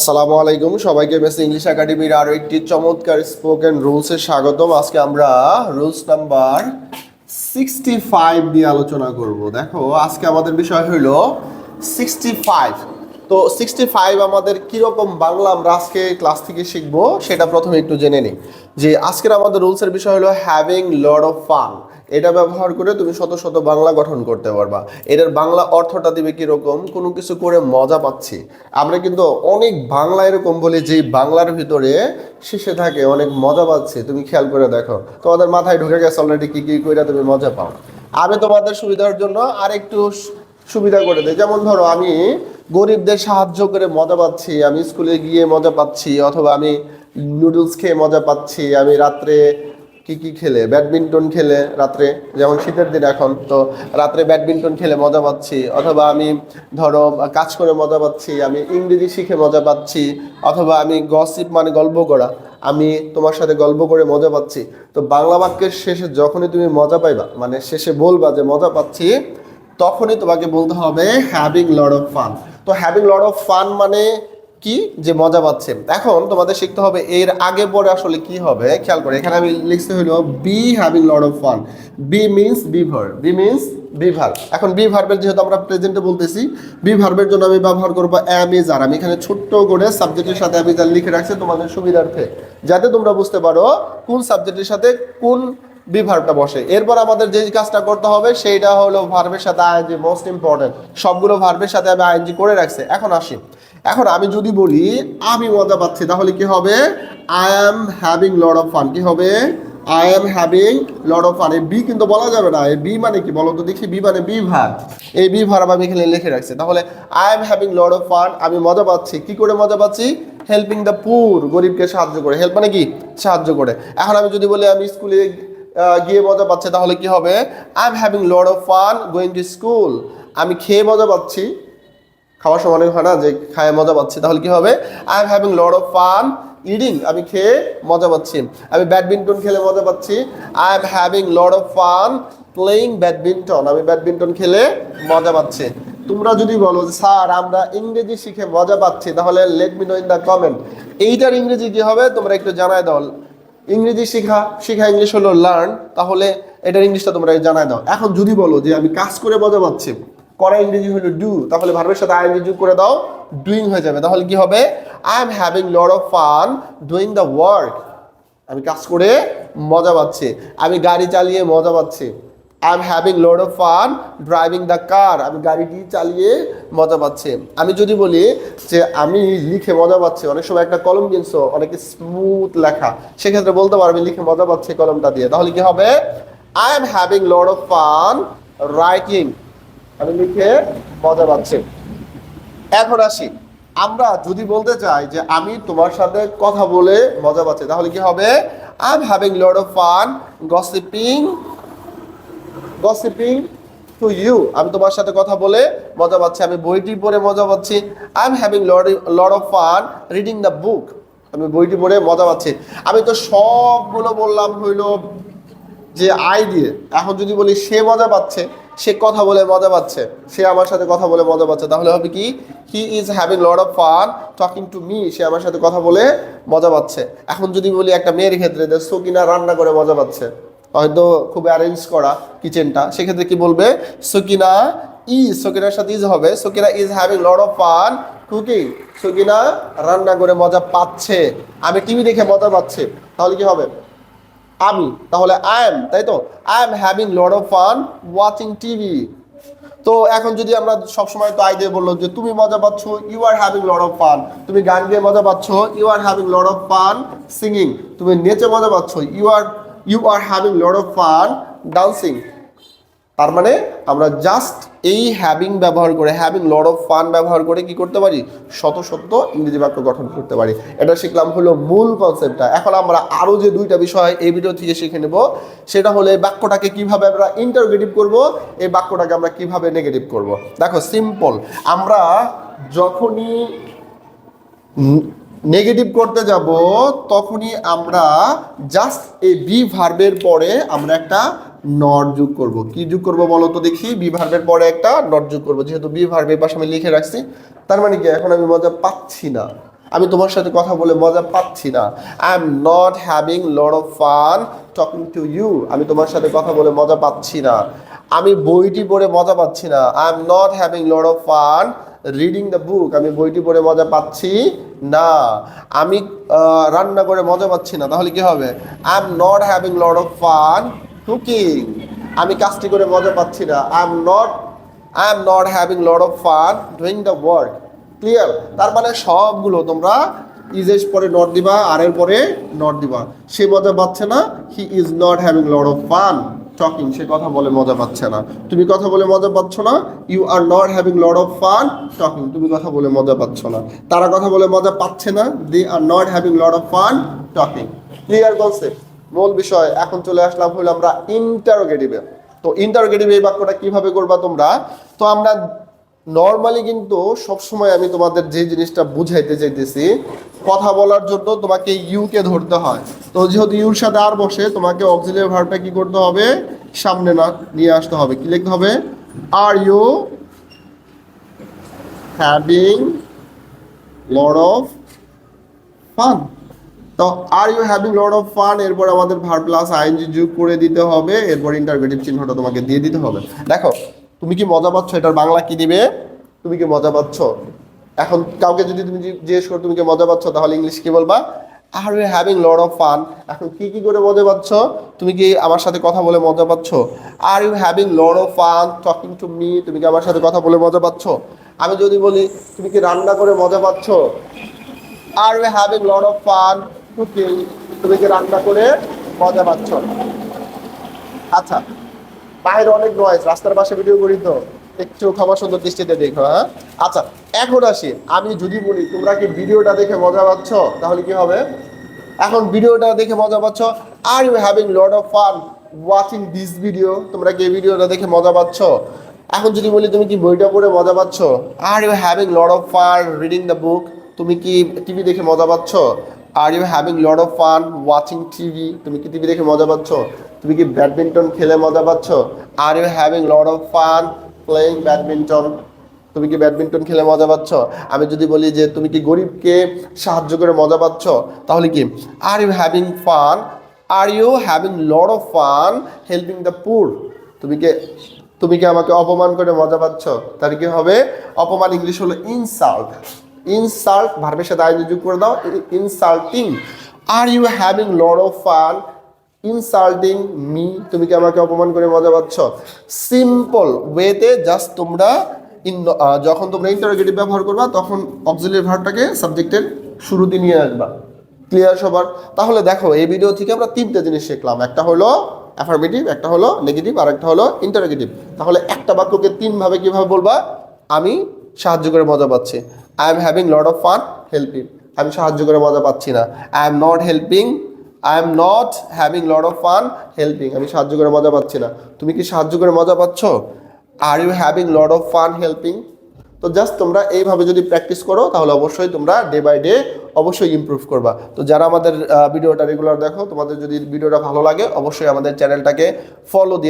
আসসালামু আলাইকুম। সবাইকে বেস ইংলিশ একাডেমির আরও একটি চমৎকার স্পোকেন রুলসে স্বাগতম। আজকে আমরা রুলস নাম্বার সিক্সটি ফাইভ দিয়ে আলোচনা করব। দেখো, আজকে আমাদের বিষয় হলো সিক্সটি ফাইভ তো সিক্সটি ফাইভ আমাদের কীরকম বাংলা আমরা আজকে ক্লাস থেকে শিখব, সেটা প্রথমে একটু জেনে নিই। যে আজকের আমাদের রুলসের বিষয় হলো হ্যাভিং লড অফ ফান এটা ব্যবহার করে তুমি শত শত বাংলা গঠন করতে পারবা। এটার বাংলা অর্থটা দিবে কীরকম? কোনো কিছু করে মজা পাচ্ছি। আমরা কিন্তু অনেক বাংলা এরকম বলি যে বাংলার ভিতরে শেষে থাকে, অনেক মজা পাচ্ছি। তুমি খেয়াল করে দেখো। তোমাদের মাথায় ঢুকে গেছে অলরেডি কী কী করে তুমি মজা পাও। আমি তোমাদের সুবিধার জন্য আর একটু সুবিধা করে দেয় যেমন ধরো আমি গরিবদের সাহায্য করে মজা পাচ্ছি, আমি স্কুলে গিয়ে মজা পাচ্ছি, অথবা আমি নুডলস খেয়ে মজা পাচ্ছি, আমি রাত্রে কি কি খেলে? ব্যাডমিন্টন খেলে রাত্রে, যেমন শীতের দিন এখন, তো রাত্রে ব্যাডমিন্টন খেলে মজা পাচ্ছি, অথবা আমি ধরো কাজ করে মজা পাচ্ছি, আমি ইংরেজি শিখে মজা পাচ্ছি, অথবা আমি গসিপ মানে গল্প করা, আমি তোমার সাথে গল্প করে মজা পাচ্ছি। তো বাংলা বাক্যের শেষে যখনই তুমি মজা পাইবা মানে শেষে বলবা যে মজা পাচ্ছি তখনই তোমাকে বলতে হবে হ্যাভিং লড অফ ফান তো হ্যাভিং লড অফ ফান মানে কি? যে মজা পাচ্ছে। এখন তোমাদের শিখতে হবে এর আগে পরে আসলে কি হবে? খেয়াল করে, এখানে আমি লিখতে হলো be having lot of fun be means be verb be means be verb এখন বি ভার্বের যেহেতু আমরা প্রেজেন্টে বলতেছি বি ভার্বের জন্য আমি ব্যবহার করব অ্যাম ইজ আর আমি এখানে ছোট্ট করে সাবজেক্টের সাথে আমি যা লিখে রাখছি তোমাদের সুবিধার্থে। যাতে তোমরা বুঝতে পারো কোন সাবজেক্টের সাথে কোন বি বসে। এরপর আমাদের যে কাজটা করতে হবে, সেইটা হলো ভার্বের সাথে আইএনজি মোস্ট ইম্পর্টেন্ট সবগুলো ভার্বের সাথে আমি আইএনজি করে রাখছি। এখন আসি। এখন আমি যদি বলি, আমি মজা পাচ্ছি, তাহলে কি হবে? I am having lot of fun কি হবে? I am having lot of fun এই বি কিন্তু বলা যাবে না। এই বি মানে কি বলো তো দেখি বি মানে বি ভার্ব এই বি ভার্ব আমি এখানে লিখে রাখছি। তাহলে I am having lot of fun আমি মজা পাচ্ছি। কি করে মজা পাচ্ছি? হেল্পিং দ্য পুর গরিবকে সাহায্য করে। হেল্প মানে কি? সাহায্য করে। এখন আমি যদি বলি, আমি স্কুলে গিয়ে মজা পাচ্ছে, তাহলে কি হবে? I am having lot of fun going to school আমি খেয়ে মজা পাচ্ছি। খাওয়ার সময় হয় না যে খায় মজা পাচ্ছি, তাহলে কি হবে? I am having lot of fun eating আমি খেয়ে মজা পাচ্ছি। আমি ব্যাডমিন্টন খেলে মজা পাচ্ছি। I am having lot of fun playing badminton আমি ব্যাডমিন্টন খেলে মজা পাচ্ছি। তোমরা যদি বলো স্যার, আমরা ইংরেজি শিখে মজা পাচ্ছি, তাহলে let me know in the comment এইটার ইংরেজি কি হবে? তোমরা একটু জানায় দাও। ইংরেজি শিখা শিখা ইংলিশ হলো লার্ন তাহলে এটার ইংলিশটা তোমরা জানাই দাও। এখন যদি বলো যে আমি কাজ করে মজা পাচ্ছি করা ইংরেজি হলো ডু তাহলে ভার্বের সাথে আই যোগ করে দাও ডুইং হয়ে যাবে। তাহলে কি হবে? I am having lot of fun doing the work আমি কাজ করে মজা পাচ্ছি। আমি গাড়ি চালিয়ে মজা পাচ্ছি। I am having lot of fun driving the car আমি গাড়িটি চালিয়ে মজা পাচ্ছি। আমি যদি বলি যে আমি লিখে মজা পাচ্ছি, অনেক সময় একটা কলম কিনছো, অনেকে স্মুথ লেখা, সেক্ষেত্রে বলতে পারবে লিখে মজা পাচ্ছি কলমটা দিয়ে। তাহলে কি হবে? I am having lot of fun writing আমি লিখে মজা পাচ্ছি। এখন আসি। আমরা যদি বলতে চাই যে আমি তোমার সাথে কথা বলে মজা পাচ্ছি, তাহলে কি হবে? I am having lot of fun gossiping gossiping to you আমি তোমার সাথে কথা বলে মজা পাচ্ছি। আমি বইটি পড়ে মজা পাচ্ছি। I am having lot lot of fun reading the book আমি বইটি পড়ে মজা পাচ্ছি। আমি তো সবগুলো বললাম হইল যে আই দিয়ে এখন যদি বলি সে মজা পাচ্ছে, সে কথা বলে মজা পাচ্ছে, সে আমার সাথে কথা বলে মজা পাচ্ছে, তাহলে হবে কি? He is having lot of fun talking to me সে আমার সাথে কথা বলে মজা পাচ্ছে। এখন যদি বলি একটা মেয়ের ক্ষেত্রে যে সকিনা রান্না করে মজা পাচ্ছে। হয়তো খুব অ্যারেঞ্জ করা কিচেনটা সেক্ষেত্রে কি বলবে? সকিনা ইজ সকিনার সাথে ইজ হবে। Sakina is having lot of fun cooking Sakina রান্না করে মজা পাচ্ছে। আমি টিভি দেখে মজা পাচ্ছে। তাহলে কি হবে? আমি, তাহলে আই এম তাই তো? I am having lot of fun watching TV তো এখন যদি আমরা সবসময় তো আই দিয়ে বলল যে, তুমি মজা পাচ্ছ you are having lot of fun তুমি গান গিয়ে মজা পাচ্ছ you are having lot of fun singing তুমি নেচে মজা পাচ্ছ you are you are having lot of fun dancing তার মানে আমরা জাস্ট এই হ্যাভিং ব্যবহার করে হ্যাভিং লড অফ ফান ব্যবহার করে কি করতে পারি? শত শত ইংরেজি বাক্য গঠন করতে পারি। এটা শিখলাম হলো মূল কনসেপ্টটা এখন আমরা আরও যে দুইটা বিষয় এই ভিডিও থেকে শিখে নেব, সেটা হলো এই বাক্যটাকে কীভাবে আমরা ইন্টারগেটিভ করব, এই বাক্যটাকে আমরা কীভাবে নেগেটিভ করব। দেখো সিম্পল আমরা যখনই নেগেটিভ করতে যাব, তখনই আমরা জাস্ট এই বি ভার্বের পরে আমরা একটা নট যোগ করব। কি যোগ করব বলো তো দেখি? বি ভার্বের পরে একটা নট যোগ করব। যেহেতু বি ভার্বের পাশে আমি লিখে রাখছি, তার মানে কি এখন আমি মজা পাচ্ছি না। আমি তোমার সাথে কথা বলে মজা পাচ্ছি না। I am not having lot of fun talking to you আমি তোমার সাথে কথা বলে মজা পাচ্ছি না। আমি বইটি পড়ে মজা পাচ্ছি না। I am not having lot of fun reading the book আমি বইটি পড়ে মজা পাচ্ছি? না। আমি রান্না করে মজা পাচ্ছি না। তাহলে কি হবে? I am not having lot of fun cooking আমি কাজটি করে মজা পাচ্ছি না। I am not I am not having lot of fun doing the work clear তার মানে সবগুলো তোমরা ইজেস পরে নট দিবা, আর এর পরে নট দিবা। সে মজা পাচ্ছে না he is not having lot of fun talking সে কথা বলে মজা পাচ্ছে না। তুমি কথা বলে মজা পাচ্ছ না you are not having lot of fun talking তুমি কথা বলে মজা পাচ্ছ না। তারা কথা বলে মজা পাচ্ছে না they are not having lot of fun talking clear concept মূল বিষয়, এখন চলে আসলাম হলো আমরা ইন্টারোগেটিভে তো ইন্টারোগেটিভ এই বাক্যটা কীভাবে করবা তোমরা? তো আমরা নর্মালি কিন্তু সবসময় আমি তোমাদের যে জিনিসটা বুঝাইতে চাইতেছি, কথা বলার জন্য তোমাকে ইউ কে ধরতে হয়। তো যেহেতু ইউর সাথে আর বসে, তোমাকে অক্সিলিয়ারি ভার্বটা কি করতে হবে? সামনে না, নিয়ে আসতে হবে। কি লিখতে হবে? Are you having lot of fun তো are you having lot of fun এরপর আমাদের ভার প্লাস আইএনজি যোগ করে দিতে হবে। এরপর ইন্টারগ্রেটিভ চিহ্নটা তোমাকে দিয়ে দিতে হবে। দেখো তুমি কি মজা পাচ্ছ? এটার বাংলা কি দিবে? তুমি কি মজা পাচ্ছ? এখন কাউকে যদি তুমি জিজ্ঞেস করো, তুমি কি মজা পাচ্ছ? তাহলে ইংলিশ কি বলবা? Are you having lot of fun এখন কি কি করে মজা পাচ্ছ? তুমি কি আমার সাথে কথা বলে মজা পাচ্ছ? Are you having lot of fun talking to me তুমি কি আমার সাথে কথা বলে মজা পাচ্ছ? আমি যদি বলি, তুমি কি রান্না করে মজা পাচ্ছ? Are you having lot of fun cooking তুমি কি রান্না করে মজা পাচ্ছ? আচ্ছা। বাইরে অনেক নয়েজ রাস্তার পাশে ভিডিও করি তো। একটু ক্ষমা সুন্দর দৃষ্টিতে দেখো হ্যাঁ? আচ্ছা এখন আসি। আমি যদি বলি, তোমরা কি ভিডিওটা দেখে মজা পাচ্ছ? তাহলে কি হবে? এখন ভিডিওটা দেখে মজা পাচ্ছ? Are you having lot of fun watching this video তোমরা কি ভিডিওটা দেখে মজা পাচ্ছ? এখন যদি বলি, তুমি কি বইটা পড়ে মজা পাচ্ছ? Are you having lot of fun reading the book তুমি কি টিভি দেখে মজা পাচ্ছ? Are you having lot of fun watching TV তুমি কি টিভি দেখে মজা পাচ্ছ? তুমি কি ব্যাডমিন্টন খেলে মজা পাচ্ছ? Are you having lot of fun playing badminton তুমি কি ব্যাডমিন্টন খেলে মজা পাচ্ছ? আমি যদি বলি যে তুমি কি গরিবকে সাহায্য করে মজা পাচ্ছ, তাহলে কি? Are you having fun are you having lot of fun helping the poor তুমি কি তুমি কি আমাকে অপমান করে মজা পাচ্ছ? তাহলে কি হবে? অপমান ইংলিশ হলো ইনসাল্ট ইনসাল্ট ভার্বের সাথে আইনি যোগ করে দাও insulting are you having lot of fun insulting me, তুমি কি আমাকে অপমান করে মজা পাচ্ছ? সিম্পল ওয়েতে জাস্ট তোমরা ইন যখন তোমরা ইন্টারোগেটিভ ব্যবহার করবা, তখন অক্সিলিয়ারি ভার্বটাকে সাবজেক্টের শুরুতে নিয়ে আসবা। ক্লিয়ার সবার? তাহলে দেখো, এই ভিডিও থেকে আমরা তিনটে জিনিস শিখলাম। একটা হলো অ্যাফার্মেটিভ একটা হলো নেগেটিভ আর একটা হলো ইন্টারোগেটিভ তাহলে একটা বাক্যকে তিনভাবে কীভাবে বলবা? আমি সাহায্য করে মজা পাচ্ছি। I am having lot of fun helping আমি সাহায্য করে মজা পাচ্ছি না। I am not helping I am not having lot of fun helping আমি সাহায্য করে মজা পাচ্ছি না। তুমি কি সাহায্য করে মজা পাচ্ছ? Are you having lot of fun helping তো জাস্ট তোমরা এইভাবে যদি প্র্যাকটিস করো, তাহলে অবশ্যই তোমরা ডে বাই ডে অবশ্যই ইম্প্রুভ করবা। তো যারা আমাদের ভিডিওটা রেগুলার দেখো, তোমাদের যদি ভিডিওটা ভালো লাগে, অবশ্যই আমাদের চ্যানেলটাকে ফলো দিয়ে